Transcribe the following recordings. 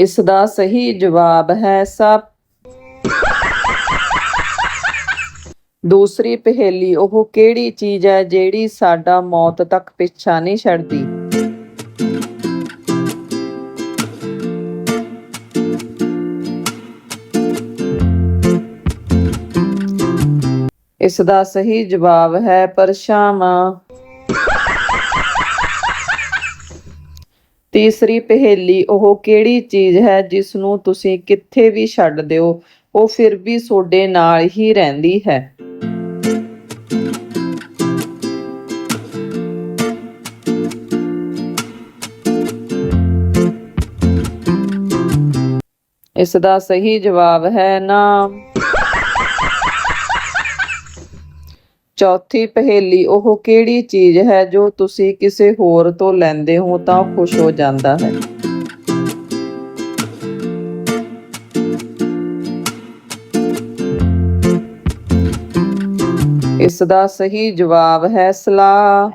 ਇਸ ਦਾ ਸਹੀ ਜਵਾਬ ਹੈ ਸੱਪ। ਦੂਸਰੀ ਪਹੇਲੀ, ਉਹ ਕਿਹੜੀ ਚੀਜ਼ ਹੈ ਜਿਹੜੀ ਸਾਡਾ ਮੌਤ ਤੱਕ ਪਿੱਛਾ ਨਹੀਂ ਛੱਡਦੀ? ਇਸ ਦਾ ਸਹੀ ਜਵਾਬ ਹੈ ਪਰਛਾਵਾਂ ਤੀਸਰੀ ਪਹੇਲੀ, ਉਹ ਕਿਹੜੀ ਚੀਜ਼ ਹੈ ਜਿਸ ਨੂੰ ਤੁਸੀਂ ਕਿੱਥੇ ਵੀ ਛੱਡ ਦਿਓ, ਉਹ ਫਿਰ ਵੀ ਤੁਹਾਡੇ ਨਾਲ ਹੀ ਰਹਿੰਦੀ ਹੈ। ਇਸ ਦਾ ਸਹੀ ਜਵਾਬ ਹੈ ਨਾਮ। ਚੌਥੀ ਪਹੇਲੀ, ਉਹ ਕਿਹੜੀ ਚੀਜ਼ ਹੈ ਜੋ ਤੁਸੀਂ ਕਿਸੇ ਹੋਰ ਤੋਂ ਲੈਂਦੇ ਹੋ ਤਾਂ ਖੁਸ਼ ਹੋ ਜਾਂਦਾ ਹੈ? ਇਸ ਦਾ ਸਹੀ ਜਵਾਬ ਹੈ ਸਲਾਹ।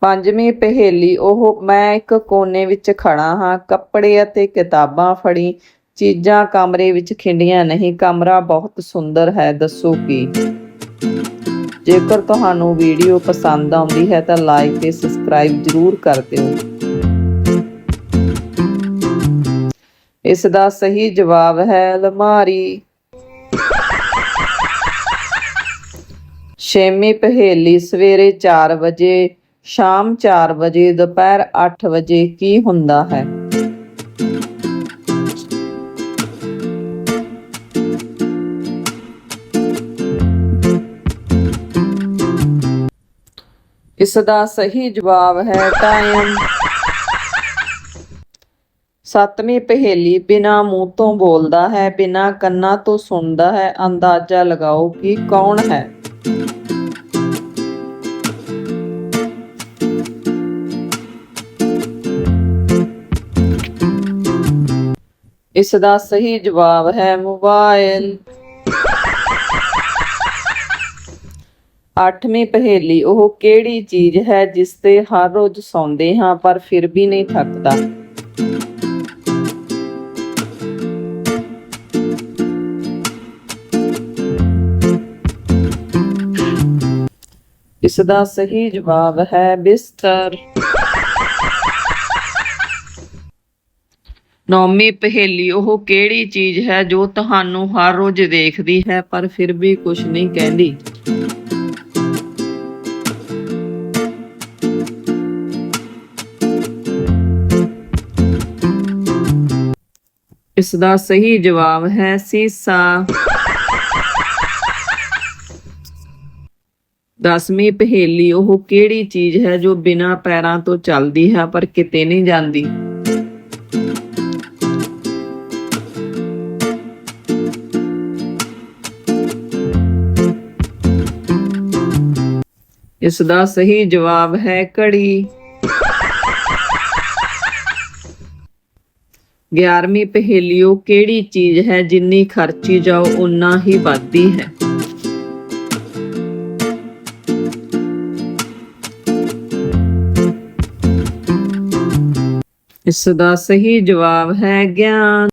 ਪੰਜਵੀਂ ਪਹੇਲੀ, ਉਹ ਮੈਂ ਇੱਕ ਕੋਨੇ ਵਿੱਚ ਖੜਾ ਹਾਂ, ਕੱਪੜੇ ਅਤੇ ਕਿਤਾਬਾਂ ਫੜੀ। ਚੀਜ਼ਾਂ ਕਮਰੇ ਵਿੱਚ ਖਿੰਡੀਆਂ ਨਹੀਂ, ਕਮਰਾ ਬਹੁਤ ਸੁੰਦਰ ਹੈ, ਦੱਸੋ ਕੀ? ਜੇਕਰ ਤੁਹਾਨੂੰ ਵੀਡੀਓ ਪਸੰਦ ਆਉਂਦੀ ਹੈ ਤਾਂ ਲਾਈਕ ਤੇ ਸਬਸਕ੍ਰਾਈਬ ਜ਼ਰੂਰ ਕਰ ਦਿਓ। ਇਸ ਦਾ ਸਹੀ ਜਵਾਬ ਹੈ ਅਲਮਾਰੀ। ਛੇਵੀਂ ਪਹੇਲੀ ਸਵੇਰੇ 4 ਵਜੇ, ਸ਼ਾਮ 4 ਵਜੇ, ਦੁਪਹਿਰ 8 ਵਜੇ ਕੀ ਹੁੰਦਾ ਹੈ? ਇਸ ਦਾ ਸਹੀ ਜਵਾਬ ਹੈ ਟਾਈਮ। ਸੱਤਵੀਂ ਪਹੇਲੀ ਬਿਨਾ ਮੂੰਹ ਤੋਂ ਬੋਲਦਾ ਹੈ, ਬਿਨਾ ਕੰਨਾਂ ਤੋਂ ਸੁਣਦਾ ਹੈ, ਅੰਦਾਜ਼ਾ ਲਗਾਓ ਕਿ ਕੌਣ ਹੈ। ਇਸ ਦਾ ਸਹੀ ਜਵਾਬ ਹੈ ਮੋਬਾਈਲ ਅੱਠਵੀਂ ਪਹੇਲੀ, ਉਹ ਕਿਹੜੀ ਚੀਜ਼ ਹੈ ਜਿਸ ਤੇ ਹਰ ਰੋਜ਼ ਸੌਂਦੇ ਹਾਂ ਪਰ ਫਿਰ ਵੀ ਨਹੀਂ ਥੱਕਦਾ? ਇਸ ਦਾ ਸਹੀ ਜਵਾਬ ਹੈ ਬਿਸਤਰ। ਨੌਵੀਂ ਪਹੇਲੀ, ਉਹ ਕਿਹੜੀ ਚੀਜ਼ ਹੈ ਜੋ ਤੁਹਾਨੂੰ ਹਰ ਰੋਜ਼ ਦੇਖਦੀ ਹੈ ਪਰ ਫਿਰ ਵੀ ਕੁਝ ਨਹੀਂ ਕਹਿੰਦੀ? ਇਸ ਦਾ ਸਹੀ ਜਵਾਬ ਹੈ ਸੀਸਾ। ਦਸਵੀਂ ਪਹੇਲੀ, ਉਹ ਕਿਹੜੀ ਚੀਜ਼ ਹੈ ਜੋ ਬਿਨਾਂ ਪੈਰਾਂ ਤੋਂ ਚੱਲਦੀ ਹੈ ਪਰ ਕਿਤੇ ਨਹੀਂ ਜਾਂਦੀ? ਇਸ ਦਾ ਸਹੀ ਜਵਾਬ ਹੈ ਘੜੀ। 11ਵੀਂ ਪਹੇਲੀਓ ਕਿਹੜੀ ਚੀਜ਼ ਹੈ? ਜਿੰਨੀ ਖਰਚੀ ਜਾਓ ਉਨਾ ਹੀ ਵੱਧਦੀ ਹੈ। ਇਸ ਦਾ ਸਹੀ ਜਵਾਬ ਹੈ ਗਿਆਨ।